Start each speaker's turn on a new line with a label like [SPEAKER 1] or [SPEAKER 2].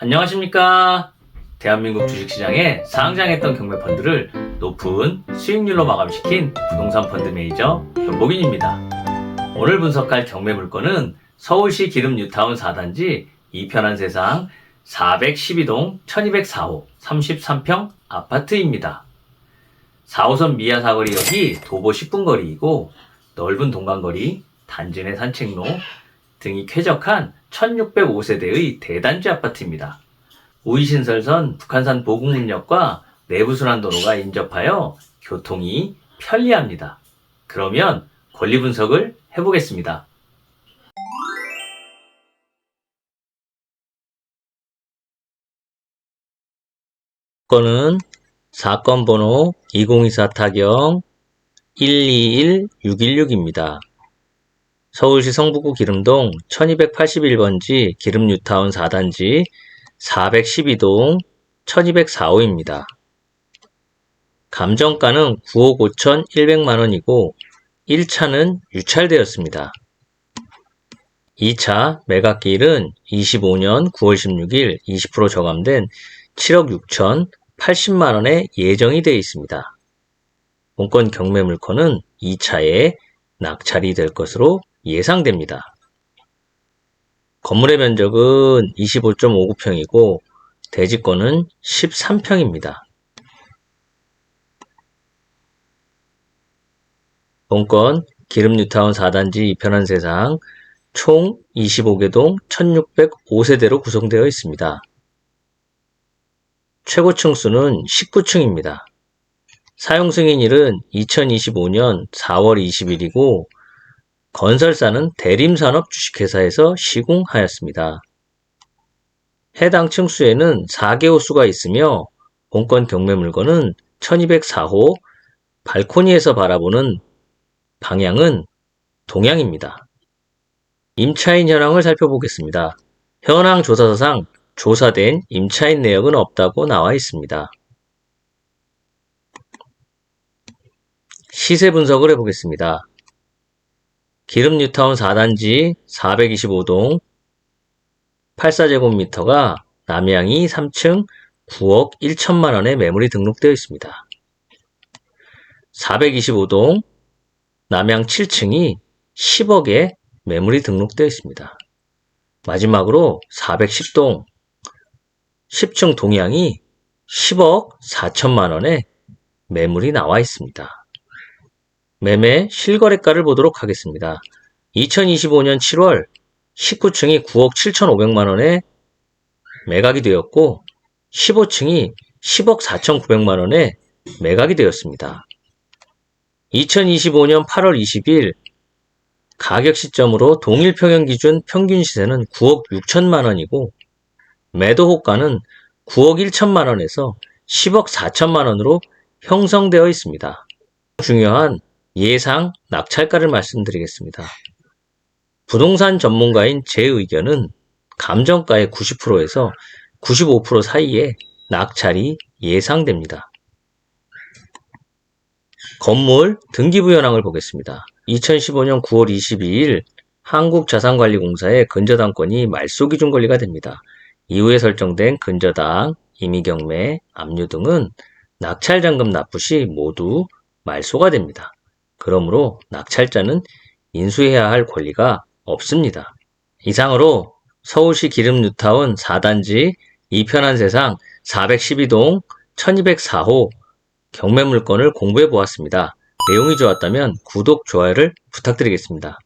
[SPEAKER 1] 안녕하십니까. 대한민국 주식시장에 상장했던 경매 펀드를 높은 수익률로 마감시킨 부동산 펀드 매니저 현복인입니다. 오늘 분석할 경매 물건은 서울시 기름 뉴타운 4단지 이편한 세상 412동 1204호 33평 아파트입니다. 4호선 미아 사거리역이 도보 10분 거리이고 넓은 동간거리, 단지 내 산책로 등이 쾌적한 1605세대의 대단지 아파트입니다. 우이신설선 북한산 보국문역과 내부순환도로가 인접하여 교통이 편리합니다. 그러면 권리 분석을 해보겠습니다. 건은 사건 번호 2024 타경 121616입니다. 서울시 성북구 기름동 1281번지 기름뉴타운 4단지 412동 1204호입니다. 감정가는 9억 5천 1백만원이고 1차는 유찰되었습니다. 2차 매각기일은 25년 9월 16일 20% 저감된 7억 6천 80만원에 예정이 되어 있습니다. 본건 경매 물건은 2차에 낙찰이 될 것으로 예상됩니다. 건물의 면적은 25.59평이고 대지권은 13평입니다. 본건 기름뉴타운 4단지 이편한 세상 총 25개 동 1605세대로 구성되어 있습니다. 최고층 수는 19층입니다. 사용 승인일은 2025년 4월 20일이고 건설사는 대림산업 주식회사에서 시공하였습니다. 해당 층수에는 4개 호수가 있으며 본건 경매 물건은 1204호 발코니에서 바라보는 방향은 동향입니다. 임차인 현황을 살펴보겠습니다. 현황 조사서상 조사된 임차인 내역은 없다고 나와 있습니다. 시세 분석을 해보겠습니다. 기름 뉴타운 4단지 425동 84제곱미터가 남양이 3층 9억 1천만 원에 매물이 등록되어 있습니다. 425동 남양 7층이 10억에 매물이 등록되어 있습니다. 마지막으로 410동 10층 동양이 10억 4천만 원에 매물이 나와 있습니다. 매매 실거래가를 보도록 하겠습니다. 2025년 7월 19층이 9억 7,500만 원에 매각이 되었고 15층이 10억 4,900만 원에 매각이 되었습니다. 2025년 8월 20일 가격 시점으로 동일 평형 기준 평균 시세는 9억 6천만 원이고 매도 호가는 9억 1천만 원에서 10억 4천만 원으로 형성되어 있습니다. 중요한 예상 낙찰가를 말씀드리겠습니다. 부동산 전문가인 제 의견은 감정가의 90%에서 95% 사이에 낙찰이 예상됩니다. 건물 등기부 현황을 보겠습니다. 2015년 9월 22일 한국자산관리공사의 근저당권이 말소기준 권리가 됩니다. 이후에 설정된 근저당, 임의경매, 압류 등은 낙찰잔금 납부 시 모두 말소가 됩니다. 그러므로 낙찰자는 인수해야 할 권리가 없습니다. 이상으로 서울시 기름 뉴타운 4단지 이편한 세상 412동 1204호 경매 물건을 공부해 보았습니다. 내용이 좋았다면 구독, 좋아요를 부탁드리겠습니다.